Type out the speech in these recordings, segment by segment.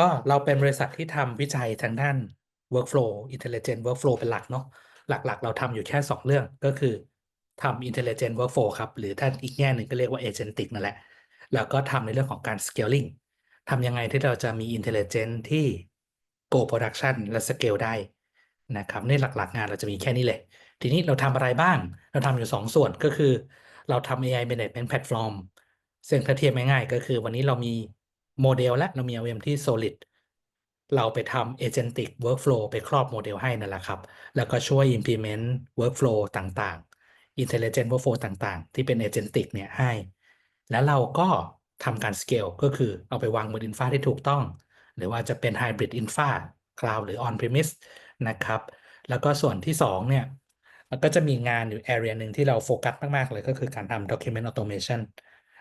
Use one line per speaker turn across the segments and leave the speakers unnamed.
ก็เราเป็นบริษัทที่ทำวิจัยทางด้าน workflow intelligent workflow เป็นหลักเนาะหลักๆ เราทำอยู่แค่ 2 เรื่องก็คือทำ intelligent workflow ครับหรือถ้าอีกแง่หนึ่งก็เรียกว่า agentic นั่นแหละ แล้วก็ทำในเรื่องของการ scaling ทำยังไงที่เราจะมี intelligent ที่ go production และ scale ได้นะครับในหลักๆ งานเราจะมีแค่นี้เลย ทีนี้เราทำอะไรบ้าง เราทำอยู่ 2 ส่วนก็คือ เราทำ AI management platform ซึ่งถ้าเทียบง่ายๆก็คือวันนี้เรามี โมเดลและเรามี LLM ที่ solid เราไปทำ agentic workflow ไปครอบโมเดลให้นั่นแหละครับ แล้วก็ช่วย implement workflow ต่างๆ intelligent workflow ต่างๆ ที่เป็น agentic เนี่ยให้ แล้วเราก็ทำการ scale ก็คือเอาไปวางบน infra ที่ถูกต้อง หรือว่าจะเป็น hybrid infra cloud หรือ on premise นะครับ แล้วก็ส่วนที่2เนี่ยมันก็จะมีงานอยู่ area หนึ่งที่เราโฟกัสมาก ๆ เลยก็คือการทำ document automation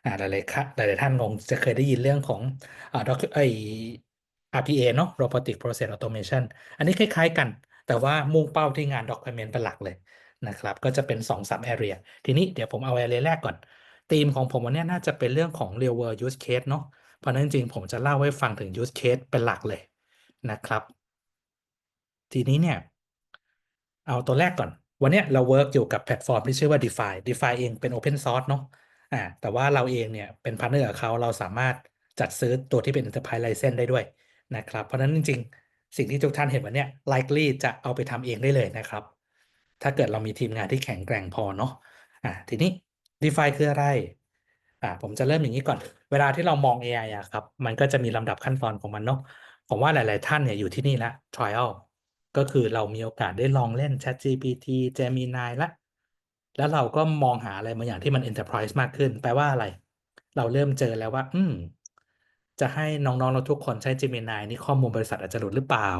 อ่าหลายๆค่ะหลายๆท่านคงจะเคยได้ยินเรื่องของอ่า doc ไอ RPA เนาะ Robotic Process Automation อันนี้คล้ายๆกัน แต่ว่ามุ่งเป้าที่งาน document เป็นหลักเลยนะครับ ก็จะเป็น 2-3 area ทีนี้เดี๋ยวผมเอา area แรกก่อนธีมของผมวันนี้น่าจะเป็นเรื่องของ real world use case เนาะเพราะนั้นจริงๆผมจะเล่าให้ฟังถึง use case เป็นหลักเลยนะครับ ทีนี้เนี่ย เอาตัวแรกก่อน วันนี้เราเวิร์กอยู่กับแพลตฟอร์มที่ชื่อว่า DeFi DeFi เองเป็น Open Source เนาะ อ่าแต่ว่าเราเองเนี่ยเป็นพาร์ทเนอร์กับเขาเราสามารถจัดซื้อตัวที่เป็น Enterprise License ได้ด้วยนะครับ เพราะนั้นจริง ๆ สิ่งที่ทุกท่านเห็นวันนี้ likely จะเอาไปทำเองได้เลยนะครับ ถ้าเกิดเรามีทีมงานที่แข็งแกร่งพอเนาะอ่าทีนี้ DeFi คืออะไรอ่าผมจะเริ่มอย่างนี้ก่อน เวลาที่เรามอง AI อะครับ มันก็จะมีลำดับขั้นตอนของมันเนาะผมว่าหลาย ๆ ท่านเนี่ยอยู่ที่นี่ล้ว trial ก็คือเรามีโอกาสได้ลองเล่น ChatGPT Gemini ละ แล้วเราก็มองหาอะไรบางอย่างที่มัน Enterprise มากขึ้น แปลว่าอะไร เราเริ่มเจอแล้วว่า อืม จะให้น้องๆเราทุกคนใช้ Gemini นี่ข้อมูลบริษัทอาจจะหลุดหรือเปล่า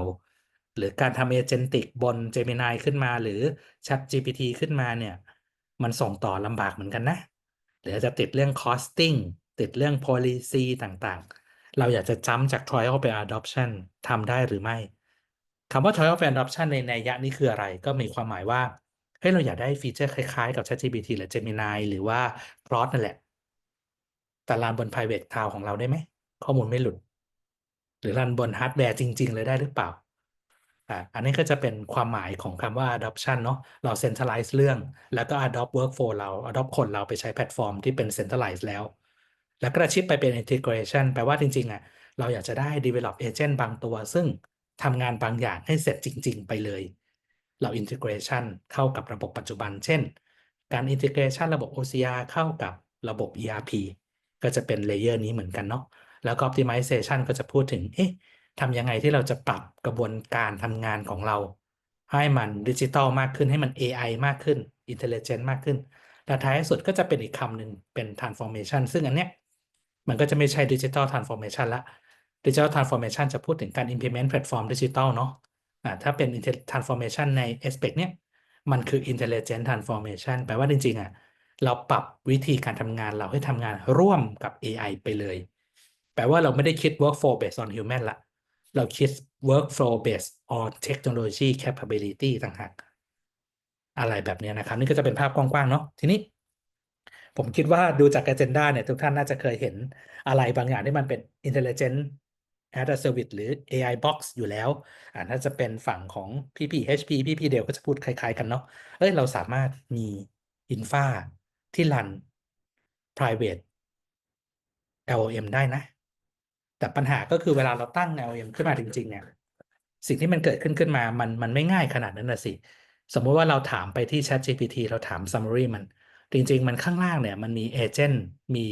หรือการทำ Agentic บน Gemini ขึ้นมา หรือ ChatGPT ขึ้นมาเนี่ย มันส่งต่อลำบากเหมือนกันนะ หรือจะติดเรื่อง costing ติดเรื่อง policy ต่างๆ เราอยากจะจ้ำจาก trial ไป adoption ทำได้หรือไม่คำว่า trial ไป adoption ในในยะนี้คืออะไร ก็มีความหมายว่า เฮ้ยเราอยากได้ฟีเจอร์คล้ายๆ กับ ChatGPT หรือ Gemini หรือว่า Claude นั่นแหละ แต่รันบน private cloud ของเราได้ไหม ข้อมูลไม่หลุด หรือรันบนฮาร์ดแวร์จริง ๆ เลยได้หรือเปล่าอ่าอันนี้ก็จะเป็นความหมายของคำว่า adoption เนาะเรา centralize เรื่อง แล้วก็ adopt workflow เรา adopt คนเราไปใช้แพลตฟอร์มที่เป็น centralize แล้ว แล้วกระชิดไปเป็น integration แปลว่าจริงๆอะเราอยากจะได้ develop agent บางตัว ซึ่งทำงานบางอย่างให้เสร็จจริง ๆ ไปเลย เรา integration เข้ากับระบบปัจจุบัน เช่น การ integration ระบบ OCR เข้ากับระบบ ERP ก็จะเป็นเลเยอร์นี้เหมือนกันเนาะแล้วก็ optimization ก็จะพูดถึงเอ๊ะทำยังไงที่เราจะปรับกระบวนการทำงานของเรา ให้มันดิจิทัลมากขึ้นให้มัน AI มากขึ้น intelligent มากขึ้นและท้ายสุดก็จะเป็นอีกคำหนึ่งเป็น transformation ซึ่งอันเนี้ยมันก็จะไม่ใช่ digital transformation ละ digital transformation จะพูดถึงการ implement แพลตฟอร์มดิจิทัลเนาะ ถ้าเป็น transformation ใน aspect เนี้ยมันคือ intelligent transformation แปลว่าจริงๆอะเราปรับวิธีการทำงานเราให้ทำงานร่วมกับ AI ไปเลย แปลว่าเราไม่ได้คิด workflow based on human ละ เราคิด workflow based on technology capability ต่างหาก อะไรแบบนี้นะครับ นี่ก็จะเป็นภาพกว้างๆ เนาะทีนี้ ผมคิดว่าดูจาก agenda เนี่ย ทุกท่านน่าจะเคยเห็นอะไรบางอย่างที่มันเป็น intelligent as a service หรือ AI box อยู่แล้วอ่าถ้าจะเป็นฝั่งของพี่ๆ HP พี่ๆ Dell ก็จะพูดคล้าย ๆ กันเนาะเฮ้ยเราสามารถมี infra ที่รัน private LLM ได้นะ แต่ปัญหาก็คือเวลาเราตั้ง LLM ขึ้นมาจริง ๆ เนี่ย สิ่งที่มันเกิดขึ้นขึ้นมา มันมันไม่ง่ายขนาดนั้นนะสิ สมมติว่าเราถามไปที่ ChatGPT เราถาม summary มัน จริง ๆ มันข้างล่างเนี่ย มันมีเอเจนต์มี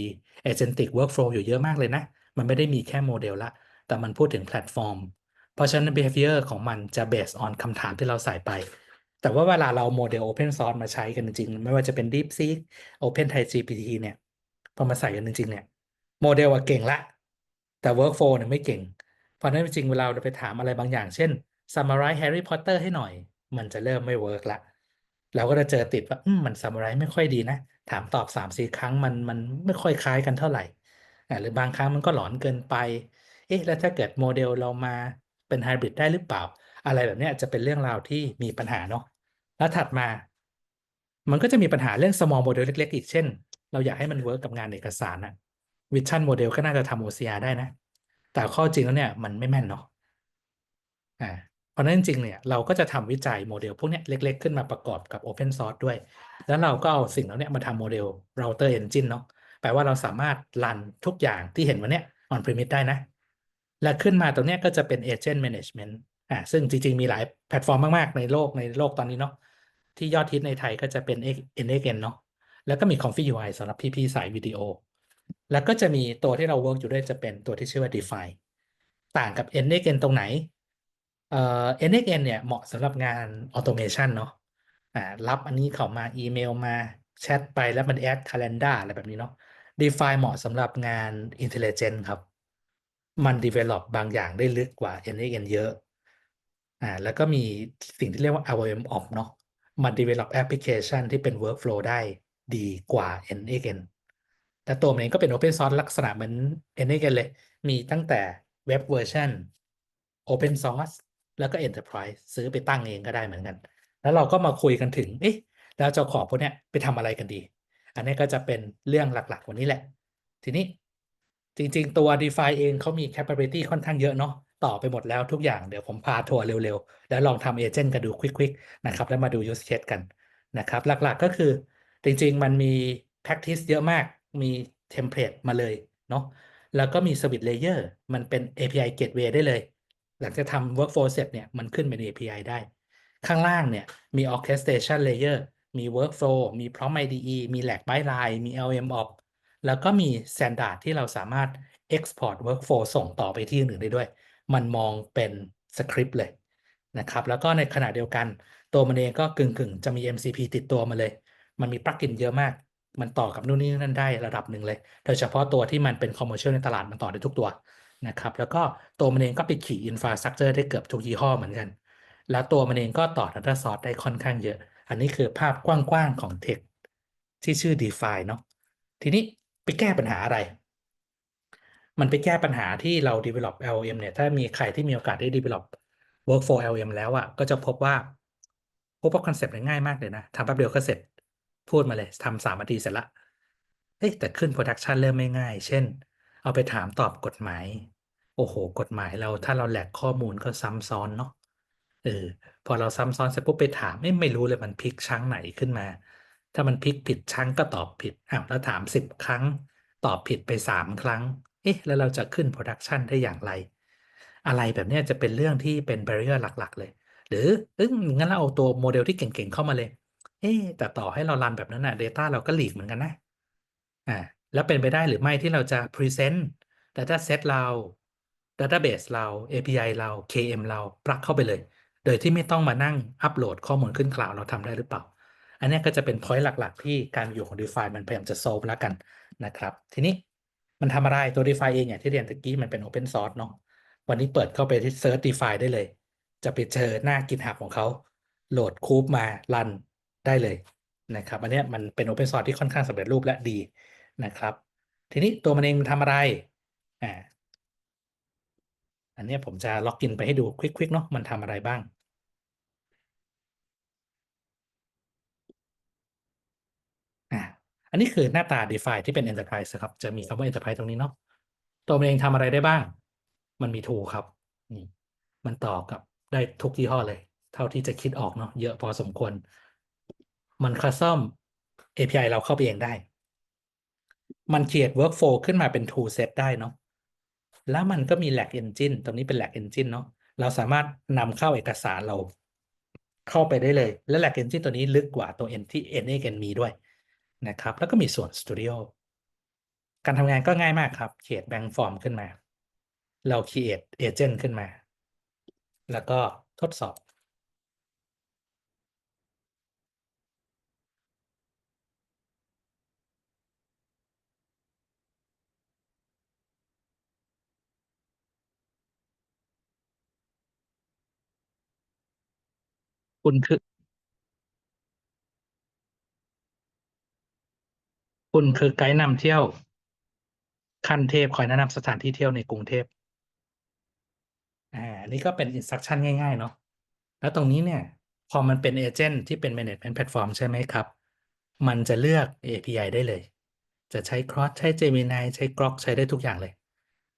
agentic workflow อยู่เยอะมากเลยนะ มันไม่ได้มีแค่โมเดลล้ว แต่มันพูดถึงแพลตฟอร์ม เพราะฉะนั้น behavior ของมันจะ based on คำถามที่เราใส่ไป แต่ว่าเวลาเราโมเดล open source มาใช้กันจริงๆไม่ว่าจะเป็น DeepSeek OpenThai GPT เนี่ยพอมาใส่กันจริง ๆ เนี่ยโมเดลอะเก่งละ แต่ workflow เนี่ยไม่เก่ง เพราะฉะนั้นจริงๆเวลาเราไปถามอะไรบางอย่าง เช่น summarize Harry Potter ให้หน่อย มันจะเริ่มไม่เวิร์กละเราก็จะเจอติดว่าอืมมัน summarize ไม่ค่อยดีนะ ถามตอบ3-4ครั้งมันมันไม่ค่อยคล้ายกันเท่าไหร่หรือบางครั้งมันก็หลอนเกินไป เอ๊ะแล้วถ้าเกิดโมเดลเรามาเป็นไฮบริดได้หรือเปล่า อะไรแบบนี้จะเป็นเรื่องราวที่มีปัญหาเนาะแล้วถัดมา มันก็จะมีปัญหาเรื่อง small model เล็ก ๆ อีกเช่น เราอยากให้มันเวิร์กกับงานเอกสารนะ Vision Model ก็น่าจะทำ OCR ได้นะ แต่ข้อจริงแล้วเนี่ยมันไม่แม่นเนาะอ่าเพราะนั้นจริงเนี่ยเราก็จะทำวิจัยโมเดลพวกเนี้ยเล็ก ๆ ขึ้นมาประกอบกับ Open Source ด้วย แล้วเราก็เอาสิ่งเหล่านี้มาทำโมเดล Router Engine เนาะแปลว่าเราสามารถรันทุกอย่างที่เห็นวันเนี้ย on premise ได้นะ และขึ้นมาตรงนี้ก็จะเป็น Agent Management อ่าซึ่งจริง ๆ มีหลายแพลตฟอร์มมาก ๆ ในโลกในโลกตอนนี้เนาะที่ยอดฮิตในไทยก็จะเป็น NXN เนาะแล้วก็มี Config UI สำหรับพี่ ๆ สายวิดีโอ แล้วก็จะมีตัวที่เรา work อยู่ด้วยจะเป็นตัวที่ชื่อว่า Define ต่างกับ NXN ตรงไหนเอ่อ NXN เนี่ยเหมาะสำหรับงาน automation เนาะอ่ารับอันนี้เข้ามาอีเมลมาแชทไปแล้วมัน add calendar อะไรแบบนี้เนาะ Define เหมาะสำหรับงาน intelligent ครับ มัน develop บางอย่างได้ลึกกว่า NXN เยอะอ่าแล้วก็มีสิ่งที่เรียกว่า ROM op เนาะมัน develop application ที่เป็น workflow ได้ดีกว่า NXN แต่ตัวมันเองก็เป็น Open Source ลักษณะเหมือน NXN เลย มีตั้งแต่เว็บเวอร์ชัน Open Source แล้วก็ Enterprise ซื้อไปตั้งเองก็ได้เหมือนกัน แล้วเราก็มาคุยกันถึงเอ๊ะแล้วจ้าขอพวกเนี้ยไปทำอะไรกันดี อันนี้ก็จะเป็นเรื่องหลักๆ วันนี้แหละ ทีนี้ จริง ๆ ตัว DeFi เองเขามี capability ค่อนข้างเยอะเนาะต่อไปหมดแล้วทุกอย่างเดี๋ยวผมพาทัวร์เร็ว ๆ แล้วลองทำเอเจนต์กันดูควิกๆนะครับแล้วมาดู use case กันนะครับหลักๆก็คือจริง ๆ มันมี practice เยอะมากมีเทมเพลตมาเลยเนาะแล้วก็มี Service Layer มันเป็น API Gateway ได้เลย หลังจากทำ Workflow เสร็จเนี่ยมันขึ้นเป็น API ได้ ข้างล่างเนี่ยมี Orchestration Layer มี Workflow มี Prompt IDE มี Lag Byline มี LM op แล้วก็มี Standard ที่เราสามารถ Export Workflow ส่งต่อไปที่อื่นได้ด้วย มันมองเป็นสคริปต์เลยนะครับ แล้วก็ในขณะเดียวกันตัวมันเองก็กึ่งๆ จะมี MCP ติดตัวมาเลย มันมีปลั๊กอินเยอะมาก มันต่อกับนู่นนี่นั่นได้ระดับหนึ่งเลย โดยเฉพาะตัวที่มันเป็น commercial ในตลาดมันต่อได้ทุกตัวนะครับ แล้วก็ตัวมันเองก็ไปขี่ infrastructure ได้เกือบทุกยี่ห้อเหมือนกัน แล้วตัวมันเองก็ต่อ data source ได้ค่อนข้างเยอะ อันนี้คือภาพกว้างๆของ Tech ที่ชื่อ DeFi เนาะ ทีนี้ ไปแก้ปัญหาอะไร มันไปแก้ปัญหาที่เรา develop LM เนี่ย ถ้ามีใครที่มีโอกาสได้ develop workflow LLM แล้วอะก็จะพบว่าพบว่าคอนเซ็ปต์ง่ายมากเลยนะทำแป๊บเดียวก็เสร็จ พูดมาเลยทำสามนาทีเสร็จละเฮ้แต่ขึ้น production เริ่มไม่ง่าย เช่น เอาไปถามตอบกฎหมาย โอ้โห กฎหมายเราถ้าเราแหลกข้อมูลก็ซ้ำซ้อนเนาะเออพอเราซ้ำซ้อนเสร็จปุ๊บไปถามไม่ไม่รู้เลยมันพลิกชั้งไหนขึ้นมา ถ้ามันพลิกผิดชั้งก็ตอบผิดอ้าวแล้วถามสิบครั้ง ตอบผิดไปสามครั้ง เอ๊ะ แล้วเราจะขึ้น production ได้อย่างไร อะไรแบบนี้จะเป็นเรื่องที่เป็น barrier หลัก ๆ เลย หรือเอองั้นเราเอาตัวโมเดลที่เก่งๆเข้ามาเลย เอ๊ะแต่ต่อให้เรารันแบบนั้นนะ data เราก็ leak เหมือนกันนะอ่าแล้วเป็นไปได้หรือไม่ที่เราจะ present data set เรา database เรา API เรา KM เราปลักเข้าไปเลย โดยที่ไม่ต้องมานั่งอัปโหลดข้อมูลขึ้นคลาวเราทำได้หรือเปล่า อันนี้ก็จะเป็น point หลัก ๆ ที่การอยู่ของ DeFi มันพยายามจะ solve แล้วกันนะครับ ทีนี้มันทำอะไรตัว DeFi เองอย่างที่เรียนตะกี้มันเป็น Open Source เนาะวันนี้เปิดเข้าไปที่ Search DeFi ได้เลย จะไปเจอหน้า GitHub ของเขาโหลดคูปมารันได้เลยนะครับอันนี้มันเป็น Open Source ที่ค่อนข้างสำเร็จรูปและดีนะครับ ทีนี้ตัวมันเองมันทำอะไรอ่าอันนี้ผมจะล็อกอินไปให้ดูควิกๆเนาะมันทำอะไรบ้าง อ่า อั นนี้คือหน้าตา DeFi ที่เป็น Enterprise ครับ จะมีคำว่า Enterprise ตรงนี้เนาะ ตัวมันเองทำอะไรได้บ้าง มันมี tool ครับ นี่ มันต่อกับได้ทุกยี่ห้อเลย เท่าที่จะคิดออกเนาะ เยอะพอสมควร มันคัสตอม API เราเข้าไปเองได้ มัน create workflow ขึ้นมาเป็น tool set ได้เนาะ แล้วมันก็มี Lag Engine ตรงนี้เป็น Lag Engine เนาะ เราสามารถนำเข้าเอกสารเราเข้าไปได้เลย และ Lag Engine ตัวนี้ลึกกว่าตัว N ที่ NAN มีด้วย นะครับ แล้วก็มีส่วน Studio การทำงานก็ง่ายมากครับ create bank form ขึ้นมา เรา create agent ขึ้นมา แล้วก็ทดสอบ คุณคือ คุณคือไกด์นำเที่ยว ขั้นเทพคอยแนะนำสถานที่เที่ยวในกรุงเทพอ่านนี้ก็เป็น instruction ง่ายๆ เนาะแล้วตรงนี้เนี่ย พอมันเป็นเอเจนต์ที่เป็น management platform ใช่ไหมครับ มันจะเลือก API ได้เลย จะใช้ Cross ใช้ Gemini ใช้ Grok ใช้ได้ทุกอย่างเลย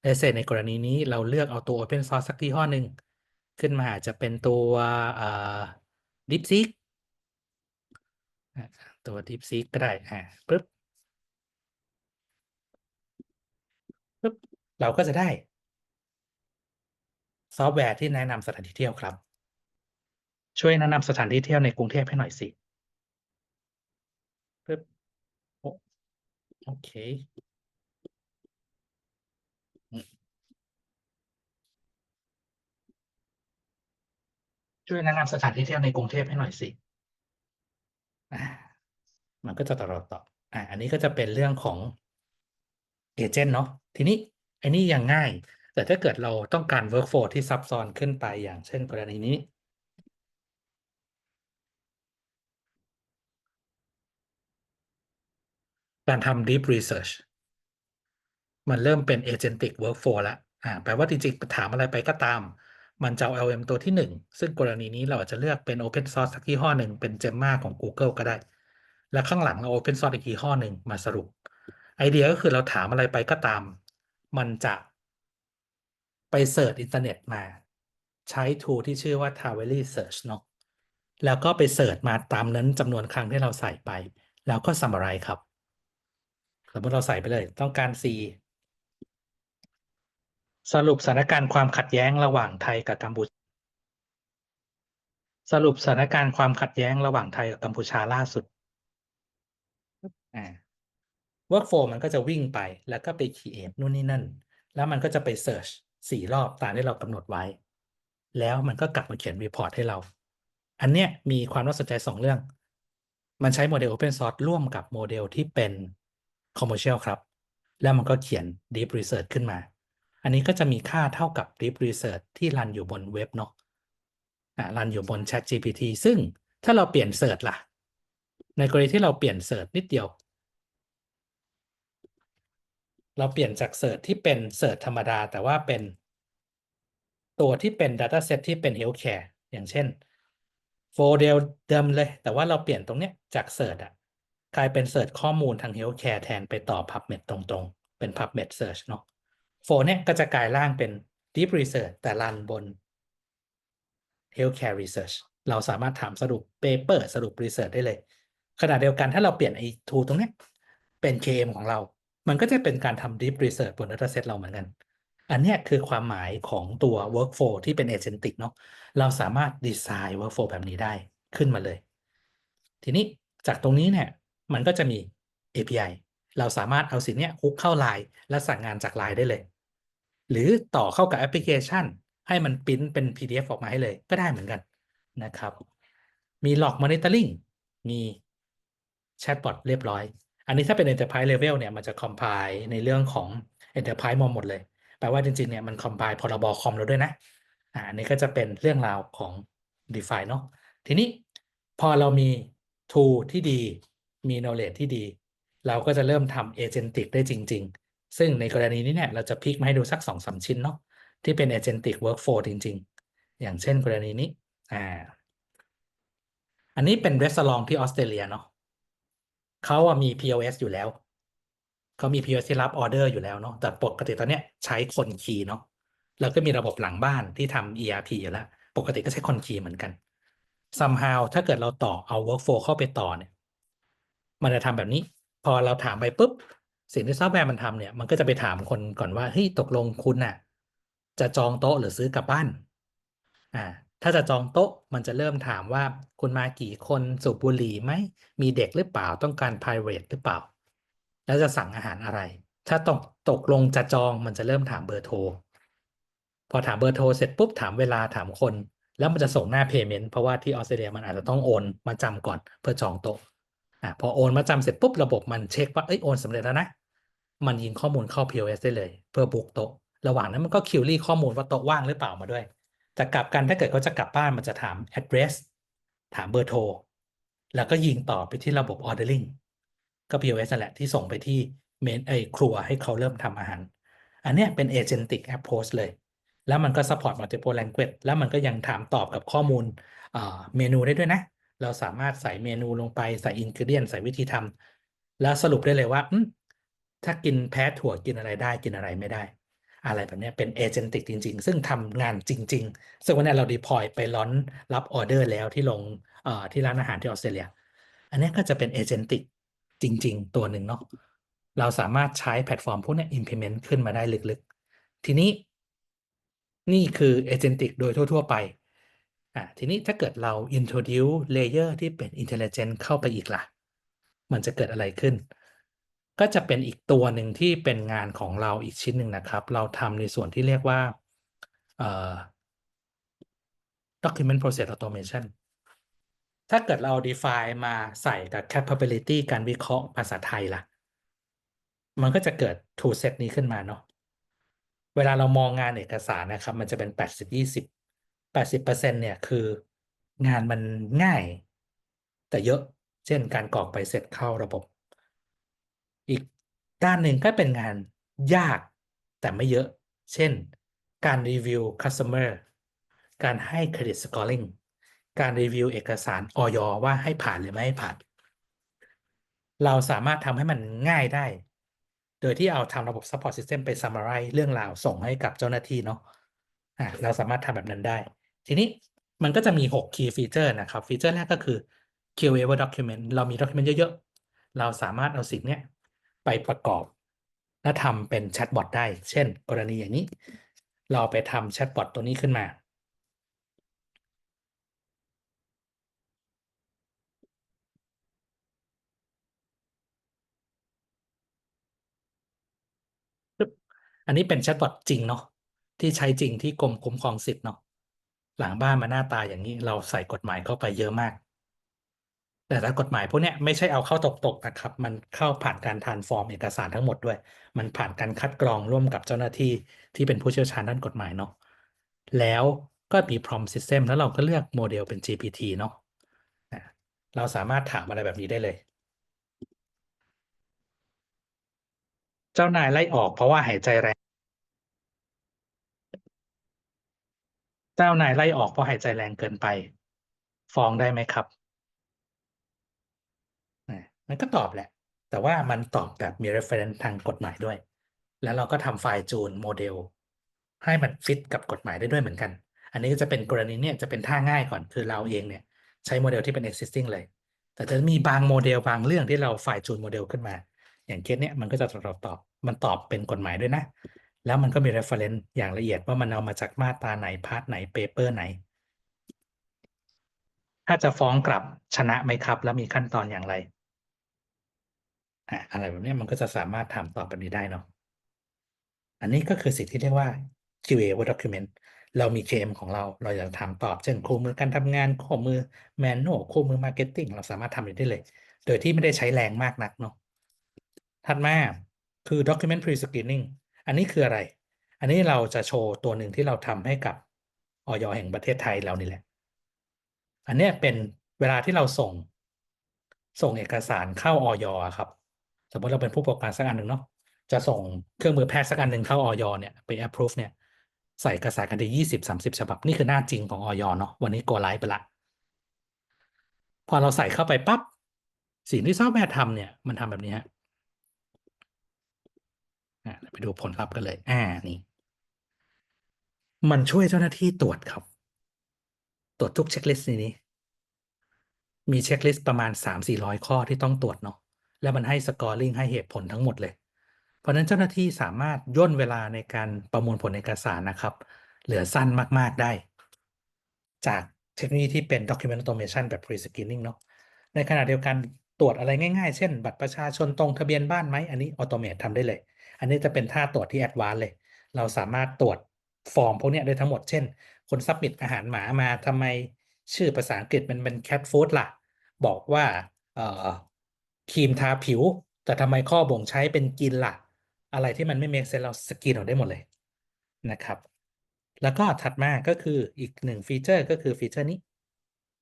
เอเซในกรณีนี้เราเลือกเอาตัว Open Source สักที่ห้อหนึ่งขึ้นมาอาจจะเป็นตัว DeepSeek ตัว DeepSeek ก็ได้อ่าปึ๊บปึ๊บ เราก็จะได้ ซอฟต์แวร์ที่แนะนำสถานที่เที่ยวครับ ช่วยแนะนำสถานที่เที่ยวในกรุงเทพให้หน่อยสิปึ๊บโอโอเคช่วยแนะนำสถานที่เที่ยวในกรุงเทพให้หน่อยสิ มันก็จะต่อต่ออ่าอันนี้ก็จะเป็นเรื่องของเอเจนต์เนาะ ทีนี้ อันนี้ยังง่าย แต่ถ้าเกิดเราต้องการ workflow ที่ซับซ้อนขึ้นไปอย่างเช่นกรณีนี้ การทำ deep research มันเริ่มเป็น agentic workflow แล้วอ่าแปลว่าจริงๆถามอะไรไปก็ตาม มันจะเอา LM ตัวที่หนึ่งซึ่งกรณีนี้เราอาจจะเลือกเป็น open source สักยี่ห้อหนึ่งเป็น Gemma ของ Google ก็ได้ และข้างหลังเรา open source อีกยี่ห้อหนึ่งมาสรุปไอเดียก็คือเราถามอะไรไปก็ตาม มันจะไปเสิร์ชอินเทอร์เน็ตมาใช้ tool ที่ชื่อว่า Taveri Search เนาะแล้วก็ไปเสิร์ชมาตามนั้นจำนวนครั้งที่เราใส่ไป แล้วก็ summarize ครับ สมมติเราใส่ไปเลยต้องการ C สรุปสถานการณ์ความขัดแย้งระหว่างไทยกับกัมพูชาสรุปสถานการณ์ความขัดแย้งระหว่างไทยกับกัมพูชาล่าสุดอ่า workflow มันก็จะวิ่งไปแล้วก็ไป create นู่นนี่นั่น แล้วมันก็จะไป search สี่รอบตามที่เรากำหนดไว้ แล้วมันก็กลับมาเขียน report ให้เรา อันเนี้ยมีความน่าสนใจสองเรื่อง มันใช้โมเดล open source ร่วมกับโมเดลที่เป็น commercial ครับ แล้วมันก็เขียน deep research ขึ้นมา อันนี้ก็จะมีค่าเท่ากับ deep research ที่รันอยู่บนเว็บเนาะอ่ารันอยู่บน Chat GPT ซึ่งถ้าเราเปลี่ยน search ล่ะ ในกรณีที่เราเปลี่ยน search นิดเดียว เราเปลี่ยนจาก search ที่เป็น search ธรรมดา แต่ว่าเป็น ตัวที่เป็น dataset ที่เป็น healthcare อย่างเช่นโฟเดลเดิมเลย แต่ว่าเราเปลี่ยนตรงเนี้ยจาก search อะกลายเป็น search ข้อมูลทาง healthcare แทนไปต่อ PubMed ตรงๆ เป็น PubMed search เนาะโฟเนี่ยก็จะกลายร่างเป็น deep research แต่รันบน healthcare research เราสามารถถามสรุป paper สรุป research ได้เลย ขณะเดียวกันถ้าเราเปลี่ยนไอ้ tool ตรงเนี้ยเป็น KM ของเรา มันก็จะเป็นการทำ deep research บน dataset เราเหมือนกัน อันนี้คือความหมายของตัว workflow ที่เป็น agentic เนาะเราสามารถดีไซน์ workflow แบบนี้ได้ขึ้นมาเลย ทีนี้จากตรงนี้เนี่ยมันก็จะมี API เราสามารถเอาสิ่งนี้ฮุกเข้า Line และสั่งงานจาก Line ได้เลย หรือต่อเข้ากับแอปพลิเคชัน ให้มันปริ้นเป็น PDF ออกมาให้เลยก็ได้เหมือนกันนะครับ มี log monitoring มีแชทบอทเรียบร้อย อันนี้ถ้าเป็น enterprise level เนี่ยมันจะ compile ในเรื่องของ enterprise มาหมดเลย แปลว่าจริงๆเนี่ยมัน compile พรบคอมแล้วด้วยนะอ่าอันนี้ก็จะเป็นเรื่องราวของ DeFi เนาะทีนี้พอเรามี tool ที่ดีมี knowledge ที่ดี เราก็จะเริ่มทำ agentic ได้จริง ๆ ซึ่งในกรณีนี้เนี่ยเราจะพลิกมาให้ดูสักสองสามชิ้นเนาะที่เป็น agentic workflow จริง ๆ อย่างเช่นกรณีนี้อ่าอันนี้เป็น restaurant ที่ออสเตรเลียเนาะ เขาอะมี POS อยู่แล้วเขามี POS ที่รับออเดอร์อยู่แล้วเนาะแต่ปกติตอนเนี้ยใช้คนคีย์เนาะแล้วก็มีระบบหลังบ้านที่ทำ ERP อยู่แล้ว ปกติก็ใช้คนคีย์เหมือนกัน somehow ถ้าเกิดเราต่อเอา workflow เข้าไปต่อเนี่ย มันจะทำแบบนี้ พอเราถามไปปุ๊บ สิ่งที่ซอฟต์แวร์มันทำเนี่ย มันก็จะไปถามคนก่อนว่าเฮ้ยตกลงคุณน่ะ จะจองโต๊ะหรือซื้อกลับบ้าน อ่า ถ้าจะจองโต๊ะมันจะเริ่มถามว่าคุณมากี่คนสูบบุหรี่ไหมมีเด็กหรือเปล่าต้องการ private หรือเปล่า แล้วจะสั่งอาหารอะไร ถ้าตกตกลงจะจองมันจะเริ่มถามเบอร์โทรพอถามเบอร์โทรเสร็จปุ๊บถามเวลาถามคน แล้วมันจะส่งหน้า payment เพราะว่าที่ออสเตรเลียมันอาจจะต้องโอนมาจำก่อนเพื่อจองโต๊ะอะพอโอนมาจำเสร็จปุ๊บระบบมันเช็คว่าเอ้ยโอนสำเร็จแล้วนะมันยิงข้อมูลเข้า POS ได้เลย เพื่อบุกโต๊ะระหว่างนั้นมันก็คิวรี่ข้อมูลว่าโต๊ะว่างหรือเปล่ามาด้วย แต่กลับกันถ้าเกิดเขาจะกลับบ้านมันจะถาม address ถามเบอร์โทร แล้วก็ยิงต่อไปที่ระบบ ordering ก็ POS แหละที่ส่งไปที่เมนไอครัวให้เขาเริ่มทำอาหาร อันนี้เป็น agentic approach เลย แล้วมันก็ support multiple language แล้วมันก็ยังถามตอบกับข้อมูลเมนูได้ด้วยนะ เราสามารถใส่เมนูลงไปใส่ ingredient ใส่วิธีทำแล้วสรุปได้เลยว่าถ้ากินแพ้ถั่วกินอะไรได้กินอะไรไม่ได้ อะไรแบบนี้เป็นเอเจนติกจริง ๆ ซึ่งทำงานจริง ๆ ซึ่งวันนี้เราดีพอยไปร้อนรับออเดอร์แล้วที่ลงที่ร้านอาหารที่ออสเตรเลีย อันนี้ก็จะเป็นเอเจนติกจริง ๆ ตัวหนึ่งเนาะเราสามารถใช้แพลตฟอร์มพวกนี้ implement ขึ้นมาได้ลึกๆ ทีนี้นี่คือเอเจนติกโดยทั่ว ๆ ไปอะทีนี้ถ้าเกิดเรา introduce layer ที่เป็น intelligent เข้าไปอีกล่ะ มันจะเกิดอะไรขึ้น ก็จะเป็นอีกตัวหนึ่งที่เป็นงานของเราอีกชิ้นหนึ่งนะครับ เราทำในส่วนที่เรียกว่า document process automation ถ้าเกิดเรา define มาใส่กับ capability การวิเคราะห์ภาษาไทยล่ะ มันก็จะเกิด two set นี้ขึ้นมาเนาะ เวลาเรามองงานเอกสารนะครับ มันจะเป็น 80 20 80%เนี่ยคืองานมันง่าย แต่เยอะ เช่นการกรอกใบเสร็จเข้าระบบ อีกด้านหนึ่งก็เป็นงานยากแต่ไม่เยอะ เช่น การรีวิว customer การให้เครดิต scoring การรีวิวเอกสารออยว่าให้ผ่านหรือไม่ให้ผ่าน เราสามารถทำให้มันง่ายได้ โดยที่เอาทำระบบ support system ไป summarize เรื่องราวส่งให้กับเจ้าหน้าที่เนาะะเราสามารถทำแบบนั้นได้ ทีนี้มันก็จะมี 6 key feature นะครับ ฟีเจอร์แรกก็คือ QA document เรามี document เยอะ ๆ เราสามารถเอาสิ่งเนี้ย ไปประกอบ และทำเป็นแชทบอทได้ เช่น กรณีอย่างนี้ เราไปทำแชทบอทตัวนี้ขึ้นมา อันนี้เป็นแชทบอทจริงเนาะที่ใช้จริงที่กรมคุ้มครองสิทธิ์เนาะหลังบ้านมาหน้าตาอย่างนี้เราใส่กฎหมายเข้าไปเยอะมาก แต่ถ้ากฎหมายพวกนี้ไม่ใช่เอาเข้าตกๆนะครับ มันเข้าผ่านการทานฟอร์มเอกสารทั้งหมดด้วย มันผ่านการคัดกรองร่วมกับเจ้าหน้าที่ที่เป็นผู้เชี่ยวชาญด้านกฎหมายเนาะแล้วก็มี prompt system แล้วเราก็เลือกโมเดลเป็น GPT เนาะเราสามารถถามอะไรแบบนี้ได้เลย เจ้านายไล่ออกเพราะว่าหายใจแรง เจ้านายไล่ออกเพราะหายใจแรงเกินไป ฟ้องได้ไหมครับ มันก็ตอบแหละ แต่ว่ามันตอบแบบมี reference ทางกฎหมายด้วย แล้วเราก็ทำไฟล์จูนโมเดลให้มันฟิตกับกฎหมายได้ด้วยเหมือนกัน อันนี้ก็จะเป็นกรณีเนี่ยจะเป็นท่าง่ายก่อนคือเราเองเนี่ยใช้โมเดลที่เป็น existing เลย แต่จะมีบางโมเดลบางเรื่องที่เราไฟล์จูนโมเดลขึ้นมา อย่างเคสเนี้ยมันก็จะตอบตอบมันตอบเป็นกฎหมายด้วยนะ แล้วมันก็มี reference อย่างละเอียดว่ามันเอามาจากมาตราไหนพาร์ทไหนเปเปอร์ไหน ถ้าจะฟ้องกลับชนะไหมครับ แล้วมีขั้นตอนอย่างไร อะอะไรแบบนี้มันก็จะสามารถถามตอบแบบนี้ได้เนาะอันนี้ก็คือสิ่งที่เรียกว่า QA Word Document เรามี KM ของเรา เราอยากถามตอบ เช่นคู่มือการทำงานคู่มือ Manual คู่มือ Marketing เราสามารถทำได้เลย โดยที่ไม่ได้ใช้แรงมากนักเนาะถัดมาคือ Document Pre-Screening อันนี้คืออะไร อันนี้เราจะโชว์ตัวหนึ่งที่เราทำให้กับออยแห่งประเทศไทยเรานี่แหละ อันนี้เป็นเวลาที่เราส่ง ส่งเอกสารเข้าออยครับ สมมติเราเป็นผู้ประกอบการสักอันหนึ่งเนาะจะส่งเครื่องมือแพทย์สักอันหนึ่งเข้าออยเนี่ยไป approve เนี่ยใส่เอกสารกันได้ยี่สิบสามสิบฉบับ นี่คือหน้าจริงของออยเนาะวันนี้ go live ไปละ พอเราใส่เข้าไปปั๊บสิ่งที่ซอฟต์แวร์ทำเนี่ยมันทำแบบนี้ฮะอะไปดูผลลัพธ์กันเลย อ่า นี่ มันช่วยเจ้าหน้าที่ตรวจครับ ตรวจทุกเช็คลิสต์ในนี้ มีเช็คลิสต์ประมาณ3-400ข้อที่ต้องตรวจเนาะ แล้วมันให้สกอร์ลิงให้เหตุผลทั้งหมดเลย เพราะฉะนั้นเจ้าหน้าที่สามารถย่นเวลาในการประมวลผลเอกสารนะครับ เหลือสั้นมากๆได้ จากเทคโนโลยีที่เป็น document automation แบบ pre-screening เนาะในขณะเดียวกันตรวจอะไรง่ายๆ เช่น บัตรประชาชนตรงทะเบียนบ้านไหม อันนี้ออโตเมตทำได้เลย อันนี้จะเป็นท่าตรวจที่แอดวานซ์เลย เราสามารถตรวจฟอร์มพวกนี้ได้ทั้งหมด เช่น คนซับมิทอาหารหมามาทำไมชื่อภาษาอังกฤษมันเป็น cat food ล่ะ บอกว่า ครีมทาผิว แต่ทำไมข้อบ่งใช้เป็นกินล่ะ อะไรที่มันไม่ make sense เราสกรีนออกได้หมดเลยนะครับ แล้วก็ถัดมาก็คืออีกหนึ่งฟีเจอร์ก็คือฟีเจอร์นี้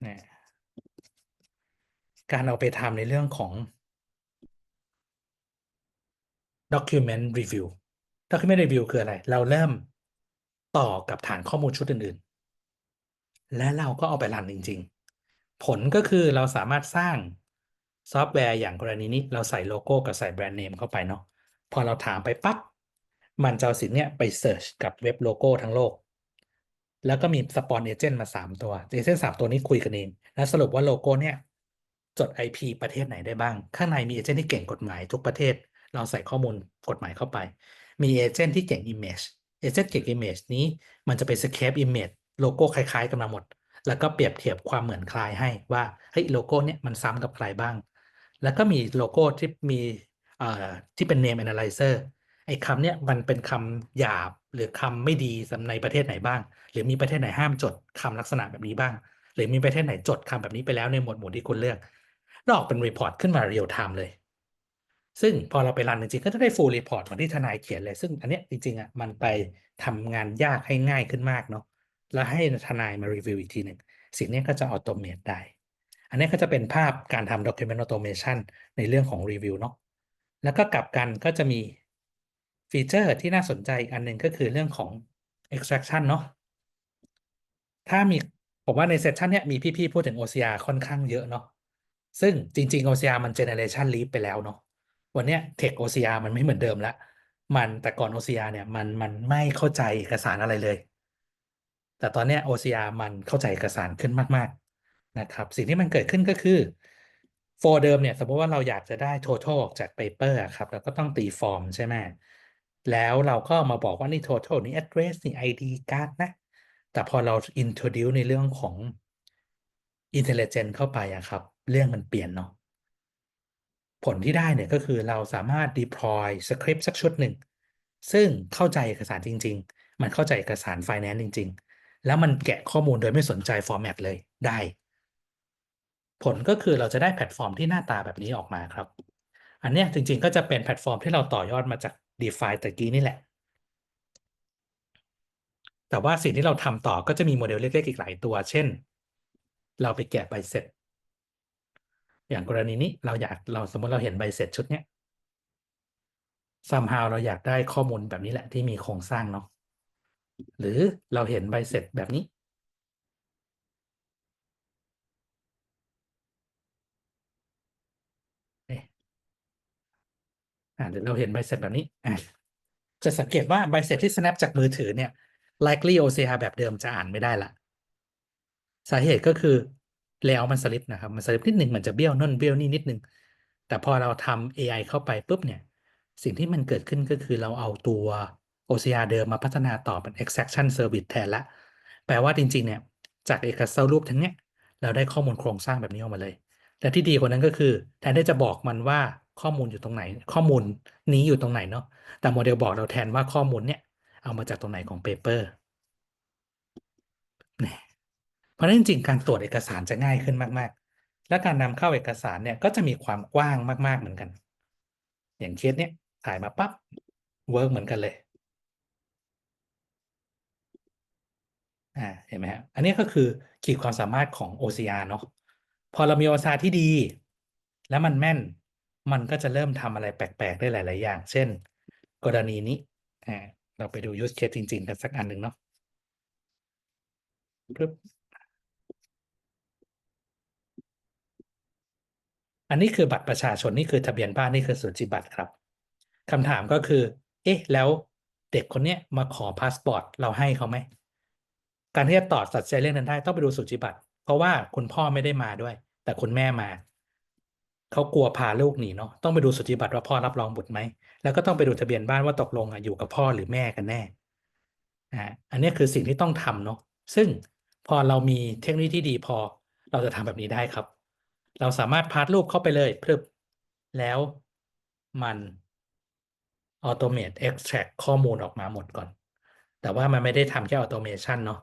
นะการเอาไปทำในเรื่องของ document review document review คืออะไร เราเริ่มต่อกับฐานข้อมูลชุดอื่นๆ และเราก็เอาไปรันจริง ๆ ผลก็คือเราสามารถสร้าง ซอฟต์แวร์อย่างกรณีนี้เราใส่โลโก้กับใส่แบรนด์เนมเข้าไปเนาะพอเราถามไปปั๊บมันจะเอาสิ่งเนี้ยไปเสิร์ชกับเว็บโลโก้ทั้งโลก แล้วก็มีสปอนเอเจนต์มาสามตัวเอเจนต์สามตัวนี้คุยกันเอง แล้วสรุปว่าโลโก้เนี่ยจด IP ประเทศไหนได้บ้าง ข้างในมีเอเจนต์ที่เก่งกฎหมายทุกประเทศ เราใส่ข้อมูลกฎหมายเข้าไป มีเอเจนต์ที่เก่ง Image เอเจนต์เก่ง Image นี้มันจะไปสแคป Image โลโก้คล้ายๆ กันมาหมด แล้วก็เปรียบเทียบความเหมือนคล้ายให้ว่าเฮ้ยโลโก้เนี่ยมันซ้ำกับใครบ้าง แล้วก็มีโลโก้ที่มีที่เป็น name analyzer ไอ้คำเนี่ยมันเป็นคำหยาบหรือคำไม่ดีสำในประเทศไหนบ้าง หรือมีประเทศไหนห้ามจดคำลักษณะแบบนี้บ้าง หรือมีประเทศไหนจดคำแบบนี้ไปแล้วในหมวดหมู่ที่คุณเลือกแล้วออกเป็นรีพอร์ตขึ้นมาเรียลไทม์เลย ซึ่งพอเราไปรันจริงๆ ก็จะได้ full report เหมือนที่ทนายเขียนเลย ซึ่งอันเนี้ยจริงๆอะมันไปทำงานยากให้ง่ายขึ้นมากเนาะแล้วให้ทนายมารีวิวอีกทีหนึ่งสิ่งนี้ก็จะออโตเมตได้ อันนี้ก็จะเป็นภาพการทำ document automation ในเรื่องของรีวิวเนาะแล้วก็กลับกันก็จะมีฟีเจอร์ที่น่าสนใจอีกอันหนึ่งก็คือเรื่องของ extraction เนาะถ้ามีผมว่าในเซสชันเนี้ยมีพี่ๆพูดถึง OCR ค่อนข้างเยอะเนาะซึ่งจริง ๆ OCR มัน generation leap ไปแล้วเนาะวันเนี้ย Tech OCR มันไม่เหมือนเดิมละมันแต่ก่อน OCR เนี่ยมันมันไม่เข้าใจเอกสารอะไรเลย แต่ตอนเนี้ย OCR มันเข้าใจเอกสารขึ้นมากๆ นะครับ สิ่งที่มันเกิดขึ้นก็คือ for เดิมเนี่ย สมมติว่าเราอยากจะได้ total ออกจาก paper ครับเราก็ต้องตีฟอร์มใช่ไหมแล้วเราก็มาบอกว่านี่ total นี่ address นี่ ID card นะ แต่พอเรา introduce ในเรื่องของ intelligence เข้าไปอะครับ เรื่องมันเปลี่ยนเนาะผลที่ได้เนี่ยก็คือเราสามารถ deploy สคริปต์สักชุดหนึ่ง ซึ่งเข้าใจเอกสารจริง ๆ มันเข้าใจเอกสาร finance จริง ๆ แล้วมันแกะข้อมูลโดยไม่สนใจ format เลยได้ ผลก็คือเราจะได้แพลตฟอร์มที่หน้าตาแบบนี้ออกมาครับ อันนี้จริงๆก็จะเป็นแพลตฟอร์มที่เราต่อยอดมาจาก DeFi ตะกี้นี่แหละ แต่ว่าสิ่งที่เราทำต่อก็จะมีโมเดลเล็กๆอีกหลายตัว เช่น เราไปแกะใบเสร็จ อย่างกรณีนี้เราอยากเราสมมติเราเห็นใบเสร็จชุดเนี้ย somehow เราอยากได้ข้อมูลแบบนี้แหละที่มีโครงสร้างเนาะหรือเราเห็นใบเสร็จแบบนี้ เอ๊ะ อ่าเดี๋ยวเราเห็นใบเสร็จแบบนี้อะจะสังเกตว่าใบเสร็จที่ snap จากมือถือเนี่ย likely OCR แบบเดิมจะอ่านไม่ได้ละสาเหตุก็คือแล้วมันสลิปนะครับ มันสลิปนิดหนึ่งมันจะเบี้ยวน่นเบี้ยวนี่นิดนึงแต่พอเราทำ AI เข้าไปปุ๊บเนี่ย สิ่งที่มันเกิดขึ้นก็คือเราเอาตัว OCR เดิมมาพัฒนาต่อเป็น extraction service แทนละ แปลว่าจริง ๆ เนี่ย จากเอกสารรูปทั้งเนี้ย เราได้ข้อมูลโครงสร้างแบบนี้ออกมาเลย แต่ที่ดีกว่านั้นก็คือ แทนที่จะบอกมันว่า ข้อมูลอยู่ตรงไหน ข้อมูลนี้อยู่ตรงไหนเนาะแต่โมเดลบอกเราแทนว่าข้อมูลเนี่ยเอามาจากตรงไหนของเปเปอร์เนี่ยเพราะนั้นจริงๆการตรวจเอกสารจะง่ายขึ้นมาก ๆ และการนำเข้าเอกสารเนี่ยก็จะมีความกว้างมากๆเหมือนกัน อย่างเคสเนี้ยถ่ายมาปั๊บเวิร์กเหมือนกันเลยอ่าเห็นไหมครับอันนี้ก็คือขีดความสามารถของ OCR เนาะพอเรามี OCR ที่ดี แล้วมันแม่น มันก็จะเริ่มทำอะไรแปลก ๆ ได้หลาย ๆ อย่าง เช่น กรณีนี้อ่าเราไปดู use case จริง ๆ กันสักอันหนึ่งเนาะปึ๊บอันนี้คือบัตรประชาชนนี่คือทะเบียนบ้านนี่คือสุจิบัตรครับคำถามก็คือ เอ๊ะ แล้วเด็กคนเนี้ยมาขอพาสปอร์ตเราให้เขาไหมการที่จะตอบสัดใจเรื่องนั้นได้ต้องไปดูสุจิบัตรเพราะว่าคุณพ่อไม่ได้มาด้วย แต่คุณแม่มา เขากลัวพาลูกหนีเนาะต้องไปดูสุจิบัตรว่าพ่อรับรองบุตรไหมแล้วก็ต้องไปดูทะเบียนบ้านว่าตกลงอะอยู่กับพ่อหรือแม่กันแน่อ่าอันนี้คือสิ่งที่ต้องทำเนาะซึ่งพอเรามีเทคโนโลยีที่ดีพอ เราจะทำแบบนี้ได้ครับ เราสามารถพาสรูปเข้าไปเลยพรึบแล้วมัน automate extract ข้อมูลออกมาหมดก่อน แต่ว่ามันไม่ได้ทำแค่ automation เนาะ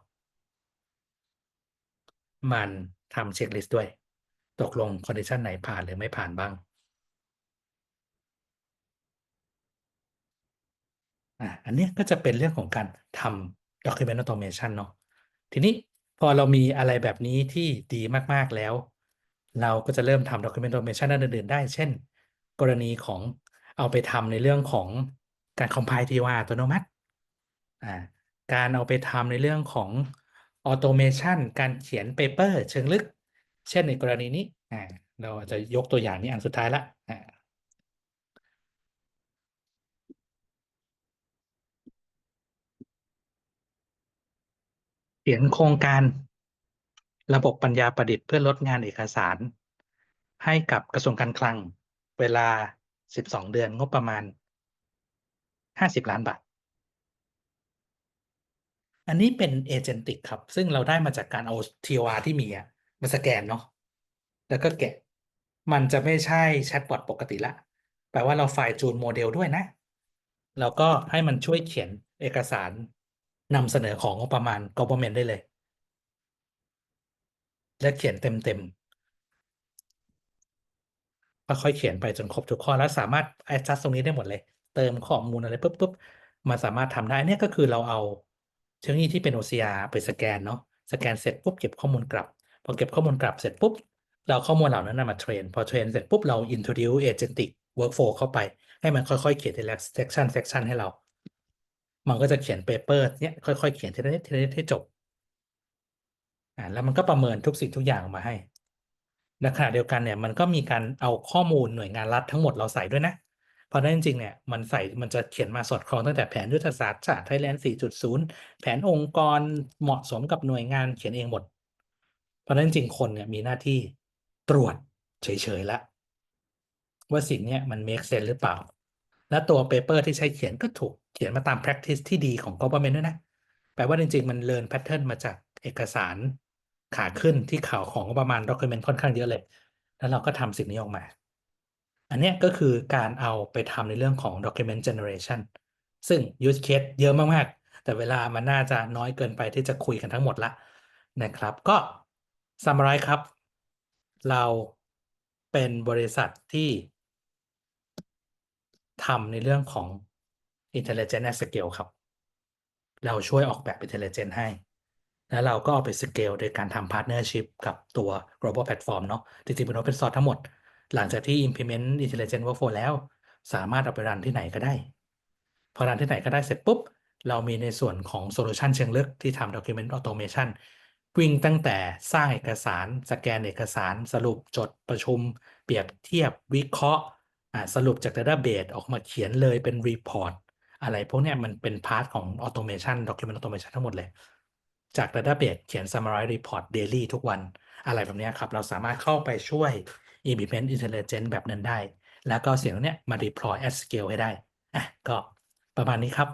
มันทำเช็คลิสต์ด้วย ตกลงคอนดิชันไหนผ่านหรือไม่ผ่านบ้างอะอันนี้ก็จะเป็นเรื่องของการทำ document automation เนาะทีนี้พอเรามีอะไรแบบนี้ที่ดีมากๆแล้ว เราก็จะเริ่มทำ document automation ด้านอื่นๆได้ เช่น กรณีของเอาไปทำในเรื่องของการ compile TOR อัตโนมัติอ่าการเอาไปทำในเรื่องของ automation การเขียน paper เชิงลึก เช่นในกรณีนี้เราจะยกตัวอย่างนี้อันสุดท้ายละเขียนโครงการระบบปัญญาประดิษฐ์เพื่อลดงานเอกสาร ให้กับกระทรวงการคลังเวลา 12 เดือนงบประมาณ 50 ล้านบาท อันนี้เป็นเอเจนติกครับ ซึ่งเราได้มาจากการเอา TOR ที่มีอะ มาสแกนเนาะแล้วก็แกะ มันจะไม่ใช่แชทบอทปกติละแปลว่าเราไฟล์จูนโมเดลด้วยนะ แล้วก็ให้มันช่วยเขียนเอกสารนำเสนอของงบประมาณ government ได้เลย และเขียนเต็มๆค่อยๆเขียนไปจนครบทุกข้อแล้วสามารถ adjust ตรงนี้ได้หมดเลย เติมข้อมูลอะไรปุ๊บปุ๊บมันสามารถทำได้เนี่ยก็คือเราเอาเทคโนโลยีที่เป็น OCR ไปสแกนเนาะสแกนเสร็จปุ๊บเก็บข้อมูลกลับ พอเก็บข้อมูลกลับเสร็จปุ๊บ เราข้อมูลเหล่านั้นนะมาเทรน พอเทรนเสร็จปุ๊บเรา introduce agentic workflow เข้าไป ให้มันค่อยๆ เขียนทีละ section section ให้เรา มันก็จะเขียน paper เนี่ยค่อยๆ เขียนทีละนิดทีละนิดให้จบอ่าแล้วมันก็ประเมินทุกสิ่งทุกอย่างออกมาให้ในขณะเดียวกันเนี่ยมันก็มีการเอาข้อมูลหน่วยงานรัฐทั้งหมดเราใส่ด้วยนะ เพราะฉะนั้นจริงๆเนี่ยมันใส่มันจะเขียนมาสอดคล้องตั้งแต่แผนยุทธศาสตร์ชาติไทยแลนด์ 4.0 แผนองค์กรเหมาะสมกับหน่วยงานเขียนเองหมด เพราะนั้นจริงคนเนี่ยมีหน้าที่ตรวจเฉยๆละว่าสิ่งเนี้ยมัน make sense หรือเปล่า และตัว paper ที่ใช้เขียนก็ถูกเขียนมาตาม practice ที่ดีของ government ด้วยนะ แปลว่าจริงๆ มัน learn pattern มาจากเอกสารขาขึ้นที่ข่าวของประมาณ document ค่อนข้างเยอะเลย แล้วเราก็ทำสิ่งนี้ออกมา อันนี้ก็คือการเอาไปทำในเรื่องของ document generation ซึ่ง use case เยอะมากๆ แต่เวลามันน่าจะน้อยเกินไปที่จะคุยกันทั้งหมดละนะครับ ก็ summarize ครับ เราเป็นบริษัทที่ทำในเรื่องของ intelligent at scale ครับ เราช่วยออกแบบ intelligent ให้ แล้วเราก็เอาไป scale โดยการทำ partnership กับตัว global platform เนาะจริงๆเป็น open source ทั้งหมด หลังจากที่ implement intelligent workflow แล้ว สามารถเอาไปรันที่ไหนก็ได้ พอรันที่ไหนก็ได้เสร็จปุ๊บ เรามีในส่วนของ solution เชิงลึกที่ทำ document automation วิ่งตั้งแต่สร้างเอกสาร สแกนเอกสาร สรุปจดประชุม เปรียบเทียบวิเคราะห์สรุปจาก database ออกมาเขียนเลยเป็น report อะไรพวกนี้มันเป็นพาร์ทของ automation document automation ทั้งหมดเลย จาก database เขียน summary report daily ทุกวันอะไรแบบนี้ครับ เราสามารถเข้าไปช่วย implement intelligence แบบนั้นได้ แล้วก็เสียงเนี้ยมา deploy at scale ให้ได้อะก็ประมาณนี้ครับ